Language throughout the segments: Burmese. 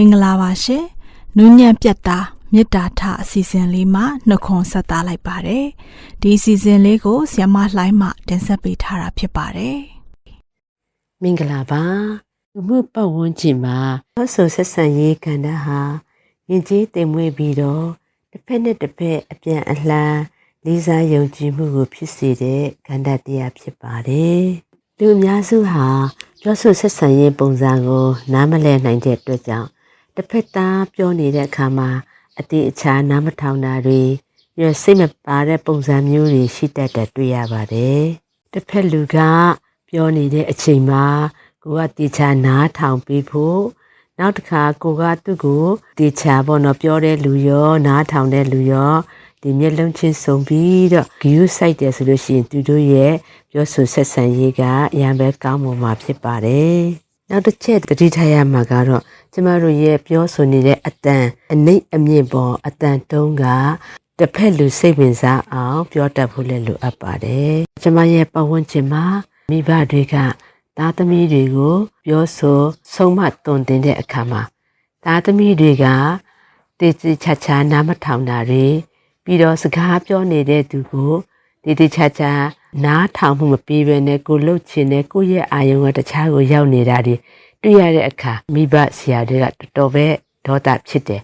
မင်္ဂလာပါရှင်နူးညံ့ပြတ်သားမေတ္တာထအစီအစဉ်လေးမှာနှုတ်ခွန်းဆက်သားလိုက်ပါတယ်ဒီအစီအစဉ်လေးကိုဆီယမလှိုင်းမှတင်ဆက်ပေးထားတာဖြစ်ပါတယ်မင်္ဂလာပါလူမှုပတ်ဝန်းကျင်မှာဟောဆိုဆက်ဆံရေးကဏ္ဍဟာယဉ်ကျေးသိမ်မွေ့ပြီးတော့တစ်ဖက်နဲ့တစ်ဖက်အပြန်အလှန်လေးစားယုံကြည်မှုကိုဖြစ်စေတဲ့ကဏ္ဍတရားဖြစ်ပါတယ်လူအများစုဟာပြောဆိုဆက်ဆံရေးပုံစံကိုနားမလည်နိုင်တဲ့အတွက်ကြောင့် တစ်ဖက်သားပြောနေတဲ့အခါမှာအတိအချာနားမထောင်တာတွေပြီးတော့စိတ်မပါတဲ့ပုံစံမျိုးတွေရှိတတ်တဲ့တွေ့ရပါတယ်တစ်ဖက်လူကပြောနေတဲ့အချိန်မှာကိုကတေချာနားထောင်ပြီးဖို့နောက်တစ်ခါကိုကသူ့ကိုတေချာပေါ့နော်ပြောတဲ့လူရောနားထောင်တဲ့လူရောဒီမျက်လုံးချင်းစုံပြီးတော့ဂယူးဆိုင်တယ်ဆိုလို့ရှိရင်သူတို့ရဲ့ပြောဆိုဆက်ဆံရေးကအရန်ပဲကောင်းမွန်မှာဖြစ်ပါတယ် နောက်တစ်ချက်တတိထားရမှာကတော့ကျမတို့ရဲ့ပြောဆိုနေတဲ့အတန်အနိတ်အမြင့်ပေါ်အတန်တုံးကတစ်ဖက်လူစိတ်ဝင်စားအောင်ပြောတတ်ဖို့လည်းလိုအပ်ပါတယ်ကျမရဲ့ပတ်ဝန်းကျင်မှာမိဘတွေကသားသမီးတွေကိုပြောဆိုဆုံးမတွင်တင်တဲ့အခါမှာသားသမီးတွေကတည်တည်ချာချာနားမထောင်တာတွေပြီးတော့စကားပြောနေတဲ့သူကိုတည်တည်ချာချာ နားထောင်မှုမပြီးဘဲနဲ့ကိုလှုပ်ချင်တဲ့ကိုယ့်ရဲ့အာယုံကတခြားကိုရောက်နေတာတွေတွေ့ရတဲ့အခါမိဘဆရာတွေကတော်တော်ပဲဒေါသဖြစ်တယ်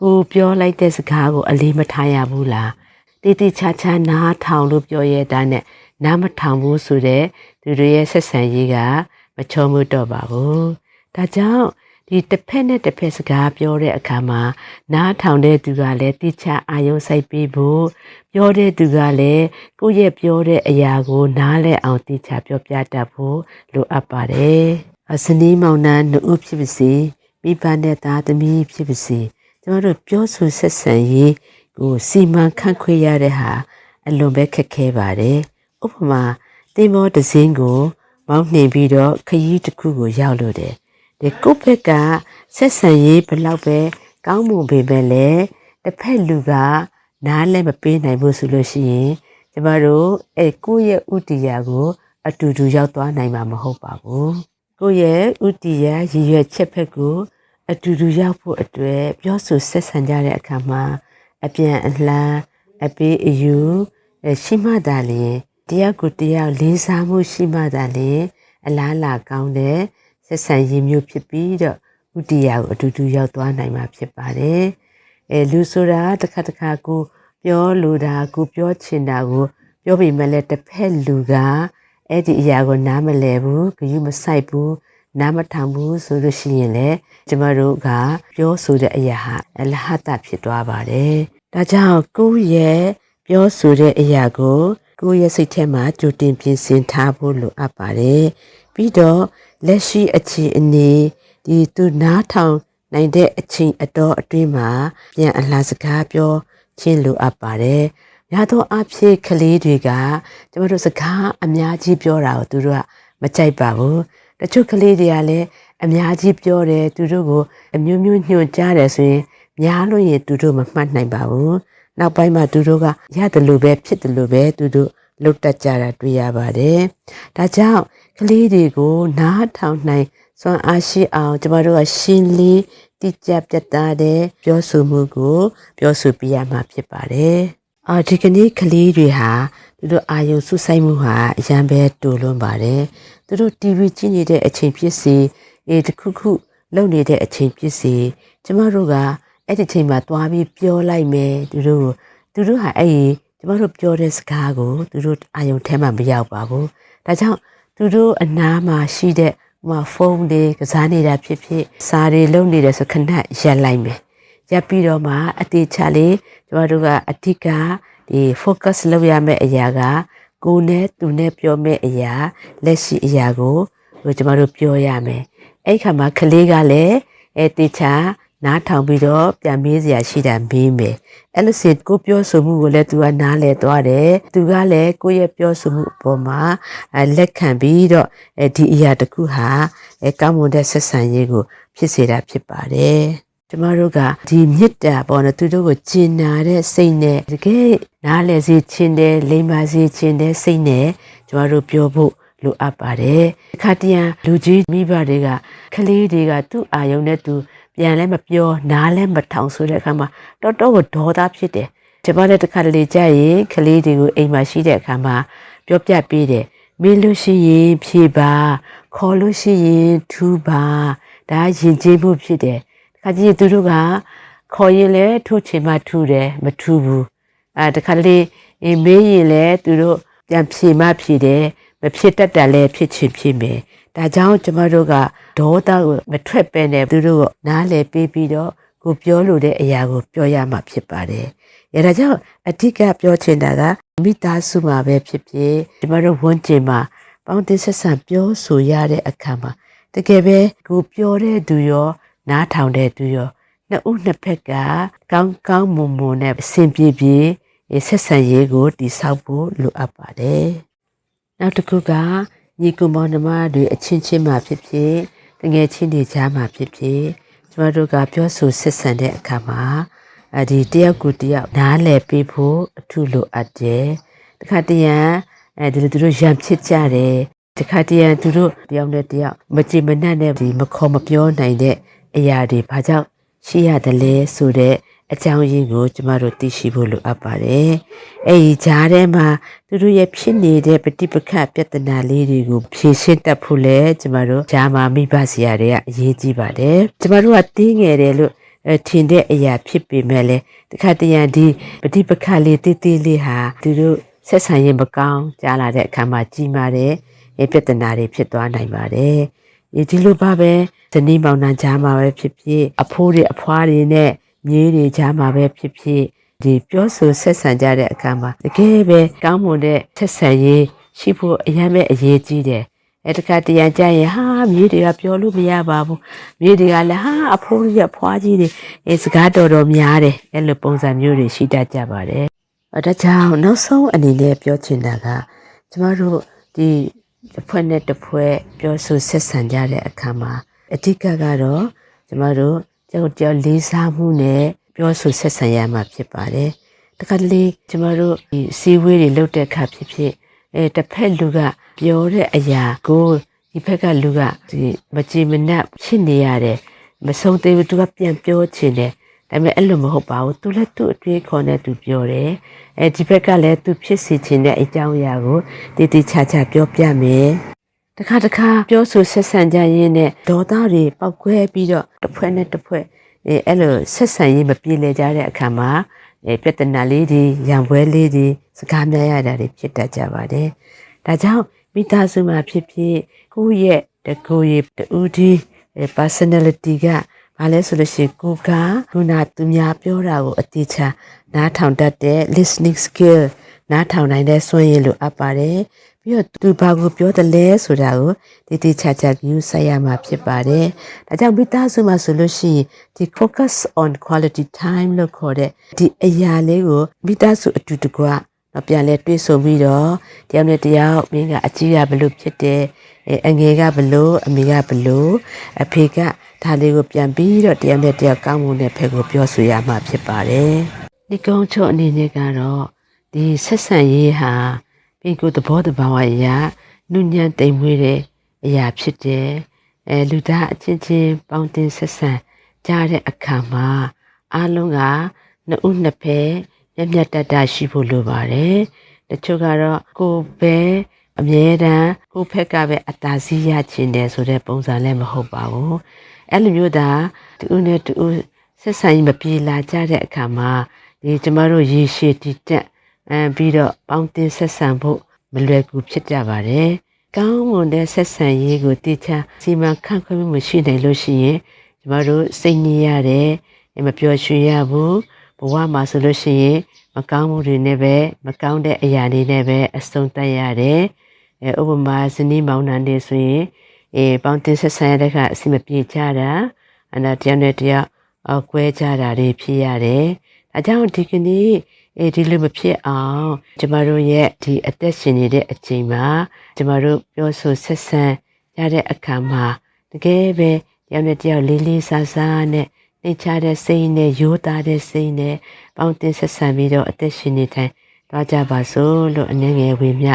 ကိုပြောလိုက်တဲ့စကားကိုအလေးမထားရဘူးလားတည်တည်ချာချာနားထောင်လို့ပြောရတဲ့နဲ့နားမထောင်ဘူးဆိုတဲ့သူတွေရဲ့ဆက်ဆံရေးကမချောမှုတော့ပါဘူး။ဒါကြောင့် ဒီတစ်ဖက်နဲ့တစ်ဖက်စကားပြောတဲ့အခါမှာနားထောင်တဲ့သူကလည်းတိကျအာရုံစိုက်ပြီးဖို့ပြောတဲ့သူကလည်းကိုယ့်ရဲ့ပြောတဲ့အရာကို နားလည်အောင်တိကျပြောပြတတ်ဖို့လိုအပ်ပါတယ်။အစနီးမောင်နှံနှုတ်ဖြစ်ပါစေမိဘနဲ့သားသမီးဖြစ်ပါစေကျမတို့ပြောဆိုဆက်ဆံရေးကိုစီမံခန့်ခွဲရတဲ့ဟာအလွန်ပဲခက်ခဲပါတယ်။ဥပမာတင်မောတစင်းကိုမောင်းနှင်ပြီးတော့ခရီးတစ်ခုကိုရောက်လို့တယ် ဒီကုတ်ဘက်ကဆက်ဆံရေးဘလောက်ပဲကောင်းမွန်ပေမဲ့လည်းတစ်ဖက်လူကနားလည်းမပေးနိုင်ဘူးဆိုလို့ရှိရင်ကျမတို့အဲကိုယ့်ရဲ့ဥတီယာကို အတူတူရောက်သွားနိုင်မှာမဟုတ်ပါဘူးကိုယ့်ရဲ့ဥတီယာရည်ရွယ်ချက်ဘက်ကိုအတူတူရောက်ဖို့အတွက်ပြောဆိုဆက်ဆံကြတဲ့အခါမှာအပြန်အလှန်အပေးအယူအဲရှိမှသာလျှင်တယောက်ကိုတယောက်လေးစားမှုရှိမှသာလေအလားအလာကောင်းတဲ့ ဆက်ဆံရေးမျိုးဖြစ်ပြီးတော့ဥတီယာကိုအတူတူရောက်သွားနိုင်မှာဖြစ်ပါတယ်။အဲလူဆိုတာတစ်ခါတစ်ခါကိုပြောလိုတာကိုပြောချင်တာကို ပြောပေမဲ့လည်းတစ်ဖက်လူကအဲ့ဒီအရာကိုနားမလည်ဘူးဂရုမစိုက်ဘူးနားမထောင်ဘူးဆိုလို့ရှိရင်လေကျမတို့ကပြောဆိုတဲ့အရာဟာအလဟတဖြစ်သွားပါတယ်။ဒါကြောင့်ကိုယ့်ရဲ့ပြောဆိုတဲ့အရာကိုကိုယ့်ရဲ့စိတ်ထဲမှာကြိုတင်ပြင်ဆင်ထားဖို့လိုအပ်ပါတယ်။ပြီးတော့လက်ရှိအခြေအနေဒီသူနားထောင်နိုင်တဲ့အချိန်အတော်အတွင်းမှာပြန်အလှစကားပြောချင်းလိုအပ်ပါတယ်။များသောအားဖြင့်ကလေးတွေကကျမတို့စကားအများကြီးပြောတာကိုသူတို့ကမကြိုက်ပါဘူး။တချို့ကလေးတွေကလည်းအများကြီးပြောတယ်သူတို့ကိုအမျိုးမျိုးညွှန်ကြားတယ်ဆိုရင်များလို့ရင်သူတို့မမှတ်နိုင်ပါဘူး။နောက်ပိုင်းမှာသူတို့ကရတယ်လို့ပဲဖြစ်တယ်လို့ပဲသူတို့လုတ်တက်ကြတာတွေ့ရပါတယ်။ဒါကြောင့် ကလေးတွေကိုနားထောင်နိုင်စွမ်းအားရှိအောင်ကျမတို့ကရှင်းလင်းတိကျပြတ်သားတဲ့ပြောဆိုမှုကို ပြောဆိုပြရမှာဖြစ်ပါတယ်။အာဒီကနေ့ကလေးတွေဟာသူတို့အာယုံဆုဆိုင်မှုဟာအရန်ပဲတူလွန်းပါတယ်။သူတို့ TV ကြည့်နေတဲ့အချိန်ဖြစ်စီအေးတခုခုလုပ်နေတဲ့အချိန်ဖြစ်စီကျမတို့ကအဲ့ဒီချိန်မှာသွားပြီးပြောလိုက်မယ်သူတို့ကိုသူတို့ဟာအဲ့ဒီကျမတို့ပြောတဲ့စကားကိုသူတို့အာယုံထဲမှာမရောက်ပါဘူး။ဒါကြောင့် သူတို့အနားမှာရှိတဲ့ဟိုမှာဖုန်းတွေကစားနေတာဖြစ်ဖြစ်စာတွေလုပ်နေတယ်ဆိုခဏရက်လိုက်မယ်။ရက်ပြီးတော့မှအတိအချလေးကျမတို့ကအဓိကဒီ focus လုပ်ရမယ့်အရာကကိုယ်နဲ့သူနဲ့ပြောမယ့်အရာလက်ရှိအရာကိုဟိုကျမတို့ပြောရမယ်။အဲ့ခါမှာကလေးကလည်းအဲတေချာ နားထောင်ပြီးတော့ပြန်မေးစရာရှိတာမေးမယ်အဲ့လိုစစ်ကိုပြောဆိုမှုကိုလည်းသူကနားလဲသွားတယ်သူကလည်းကိုယ့်ရဲ့ပြောဆိုမှုအပေါ်မှာလက်ခံပြီးတော့အဲဒီအရာတစ်ခုဟာအဲကောင်းမွန်တဲ့ဆက်ဆံရေးကိုဖြစ်စေတာဖြစ်ပါတယ်ကျမတို့ကဒီမေတ္တာပေါ်တော့သူတို့ကိုကျင်နာတဲ့စိတ်နဲ့တကယ်နားလဲစေခြင်းတဲ့လိမ္မာစေခြင်းတဲ့စိတ်နဲ့ကျမတို့ပြောဖို့လိုအပ်ပါတယ်။အခါတရံလူကြီးမိဘတွေကကလေးတွေကသူ့အာယုံနဲ့သူ ပြန်လည်းမပြောနားလည်းမထောင်ဆိုတဲ့အခါမှာတော်တော်ကိုဒေါသဖြစ်တယ်ကျမလည်းတစ်ခါတလေကြာရင်ကလေးတွေကိုအိမ်မှာရှိတဲ့အခါမှာပြောပြပေးတယ်မေးလို့ရှိရင်ဖြေပါခေါ်လို့ရှိရင်ထူပါဒါရင်ကျေးမှုဖြစ်တယ်တခါကြီးသူတို့ကခေါ်ရင်လည်းထူချင်မှထူတယ်မထူဘူးအဲတခါတလေအေးမေးရင်လည်းသူတို့ပြန်ဖြေမှဖြေတယ်မဖြစ်တတ်တယ်လည်းဖြစ်ချင်ဖြစ်မယ် ဒါကြောင့်ကျမတို့ကဒေါသကိုမထွက်ပဲနဲ့သူတို့ကနားလည်ပေးပြီးတော့ကိုပြောလို့တဲ့အရာကိုပြောရမှာဖြစ်ပါတယ်။အဲဒါကြောင့်အဓိကပြောချင်တာကမိသားစုမှာပဲဖြစ်ဖြစ်ကျမတို့ဝန်ကျင်မှာပေါင်းတင်ဆက်ဆံပြောဆိုရတဲ့အခါမှာတကယ်ပဲကိုပြောတဲ့သူရောနားထောင်တဲ့သူရောနှစ်ဦးနှစ်ဖက်ကကောင်းကောင်းမွန်မွန်နဲ့အဆင်ပြေပြေဆက်ဆံရေးကိုတည်ဆောက်ဖို့လိုအပ်ပါတယ်။နောက်တစ်ခုက ညီကူမောင်နှမတွေအချင်းချင်းမှဖြစ်ဖြစ်တငယ်ချင်းတွေကြားမှာဖြစ်ဖြစ်ကျမတို့ကပြောဆိုဆက်ဆံတဲ့အခါမှာအဒီတယောက်ကူတယောက်နားလည်ပေးဖို့အထူးလိုအပ်တယ်။တခါတရံအဲဒီလိုသူတို့ရံဖြစ်ကြတယ်။တခါတရံသူတို့တယောက်နဲ့တယောက်မကြည်မနှံ့တဲ့ဒီမခေါ်မပြောနိုင်တဲ့အရာတွေဘာကြောင့်ရှိရတယ်လဲဆိုတဲ့ အကြောင်းရင်းကိုကျမတို့သိရှိဖို့လိုအပ်ပါတယ်။အဲဒီကြားထဲမှာသူတို့ရဲ့ဖြစ်နေတဲ့ပฏิပက္ခပြဿနာလေးတွေကိုဖြေရှင်းတတ်ဖို့လဲကျမတို့ကြားမှာမိဘဆရာတွေကအရေးကြီးပါတယ်။ကျမတို့ကတင်းငယ်တယ်လို့အဲထင်တဲ့အရာဖြစ်ပေမဲ့လည်းတခါတရံဒီပฏิပက္ခလေးတိတိလေးဟာသူတို့ဆက်ဆံရင်မကောင်းကြားလာတဲ့အခါမှာကြီးမားတဲ့ပြဿနာတွေဖြစ်သွားနိုင်ပါတယ်။ဒီလိုပါပဲဇနီးမောင်နှံကြားမှာပဲဖြစ်ဖြစ်အဖိုးတွေအဖွားတွေနဲ့ မြေးတွေကြားမှာပဲဖြစ်ဖြစ်ဒီပြောဆိုဆက်ဆံကြတဲ့အခါမှာတကယ်ပဲကောင်းမွန်တဲ့ဆက်ဆံရေးရှိဖို့အရင်ပဲအရေးကြီးတယ်အဲတခါတရံကြရင်ဟာမြေးတွေကပြောလို့မရပါဘူးမြေးတွေကလည်းဟာအဖိုးကြီးအဖွားကြီးတွေအဲစကားတော်တော်များတယ်အဲလိုပုံစံမျိုးတွေရှိတတ်ကြပါတယ်အဲဒါကြောင့်နောက်ဆုံးအနေနဲ့ပြောချင်တာကကျမတို့ဒီတစ်ဖွဲ့နဲ့တစ်ဖွဲ့ပြောဆိုဆက်ဆံကြတဲ့အခါမှာအဓိကကတော့ကျမတို့ ကျောက်ကျောက်လေးစားမှုနဲ့ပြောဆိုဆက်ဆံရမှာဖြစ်ပါတယ်။တခါတလေကျမတို့ဒီစီဝေးတွေလုပ်တဲ့အခါဖြစ်ဖြစ်အဲတစ်ဖက်လူကပြောတဲ့အရာကိုဒီဖက်ကလူကဒီမကြည်မနှက်ဖြစ်နေရတယ်မဆုံးသေးဘူးသူကပြန်ပြောချင်တယ်ဒါပေမဲ့အဲ့လိုမဟုတ်ပါဘူးသူလည်းသူ့အတွေ့ခေါ်နဲ့သူပြောတယ်အဲဒီဘက်ကလည်းသူဖြစ်စီချင်တဲ့အကြောင်းအရာကိုတည်တည်ချာချာပြောပြမယ် တခါတခါပြောဆိုဆက်ဆံကြရင်းနဲ့ဒေါသတွေပောက်ကွဲပြီးတော့တစ်ဖွဲ့နဲ့တစ်ဖွဲ့အဲအဲ့လိုဆက်ဆံရေးမပြေလည်ကြတဲ့အခါမှာအဲပြဿနာလေးတွေရံပွဲလေးတွေစကားများရတာတွေဖြစ်တတ်ကြပါတယ်။ဒါကြောင့်မိသားစုမှာဖြစ်ဖြစ်ကိုယ့်ရဲ့တကူရဲ့တူဒီ personality က ဘာလဲဆိုလို့ရှိရင်ကိုကခုနသူများပြောတာကိုအတိအချာနားထောင်တတ်တဲ့ listening skill နားထောင်နိုင်တဲ့စွမ်းရည်လိုအပ်ပါတယ်။ပြီးတော့သူဘာကိုပြောတယ်လဲဆိုတာကိုတည်တည်ချာချာကြည့်ဆက်ရမှာဖြစ်ပါတယ်။ဒါကြောင့်မိသားစုမှာဆိုလို့ရှိရင်ဒီ focus on quality time လို့ခေါ်တဲ့ဒီအရာလေးကိုမိသားစုအတူတကွတော့ပြန်လဲတွေးဆိုပြီးတော့တယောက်နဲ့တယောက်မင်းကအကြီးကဘလို့ဖြစ်တယ်အငယ်ကဘလို့အမေကဘလို့အဖေက ဒါလေးကိုပြန်ပြီးတော့တယောက်နဲ့တယောက်ကောင်းမှုနဲ့ဖက်ကိုပြောဆိုရမှာဖြစ်ပါတယ်။ဒီကုန်းချုပ်အနေနဲ့ကတော့ဒီဆက်ဆံရေးဟာပြည်ကိုသဘောတဘာဝအရာနုညံ့တိမ်မွေးတဲ့အရာဖြစ်တယ်။အဲလူသားအချင်းချင်းပေါင်းတင်ဆက်ဆံကြတဲ့အခါမှာအားလုံးကနှစ်ဦးနှစ်ဖက်မျက်မျက်တတရှိဖို့လိုပါတယ်။တချို့ကတော့ကိုယ်ပဲအမြဲတမ်းကိုယ့်ဖက်ကပဲအသာစီးရချင်တယ်ဆိုတဲ့ပုံစံလည်းမဟုတ်ပါဘူး။ အဲ့လိုမျိုးသာတူနဲ့တူဆက်ဆံရေးမပြေလာကြတဲ့အခါမှာဒီကျမတို့ရေရှည်တည်တက်အဲပြီးတော့ပေါင်းတင်ဆက်ဆံဖို့မလွယ်ကူဖြစ်ကြပါတယ်။ကောင်းမွန်တဲ့ဆက်ဆံရေးကိုတည်ချစီမံခန့်ခွဲမှုမရှိနိုင်လို့ရှိရင်ကျမတို့စိတ်ညစ်ရတယ်မပျော်ရွှင်ရဘူးဘဝမှာဆိုလို့ရှိရင်မကောင်းမှုတွေနဲ့ပဲမကောင်းတဲ့အရာတွေနဲ့ပဲအဆုံးသတ်ရတယ်။အဲဥပမာဇနီးမောင်နှံတွေဆိုရင် အေးပေါင်းတင်ဆက်ဆံရတဲ့ကအစီမပြေကြတာအနာတယောက်နဲ့တယောက်အကွဲကြတာတွေဖြစ်ရတယ်။ဒါကြောင့်ဒီကနေ့အေးဒီလိုမဖြစ်အောင်ကျမတို့ရဲ့ဒီအသက်ရှင်နေတဲ့အချိန်မှာကျမတို့ပြောဆိုဆက်ဆံရတဲ့အခါမှာတကယ်ပဲတယောက်နဲ့တယောက်လေးလေးစားစားနဲ့နှိမ်ချတဲ့စိတ်နဲ့ရိုးသားတဲ့စိတ်နဲ့ပေါင်းတင်ဆက်ဆံပြီးတော့အသက်ရှင်နေတိုင်းတော့ကြပါစို့လို့အနေငယ်ဝေမျှ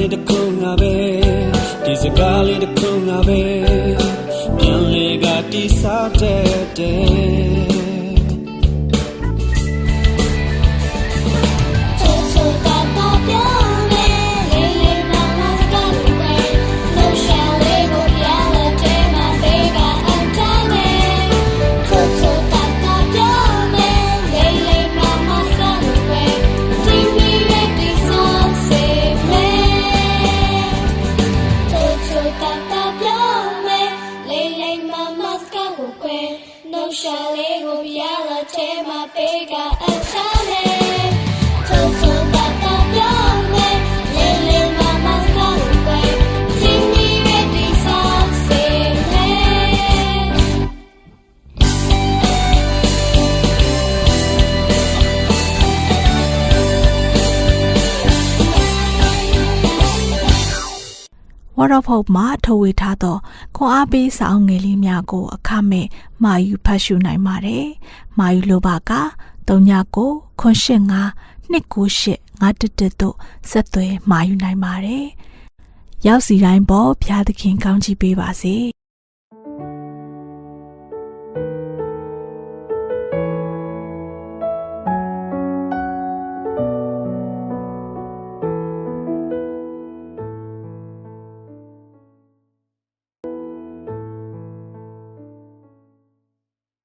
လေးတစ်ခုငါပဲဒီစကားလေးတစ်ခုငါပဲပြန်လေကတိစားတဲ့တဲ့ Word of Hope မှာထုတ်ဝေထားသောခွန်အားပေးစာအုပ်ငယ်လေးများကို အခမဲ့မာယူဖတ်ရှုနိုင်ပါတယ်။မာယူလိုပါက39 085 298 911တို့ဆက်သွယ်မာယူနိုင်ပါတယ်။ရောက်စီတိုင်းပေါ်ဘုရားသခင်ကောင်းချီးပေးပါစေ။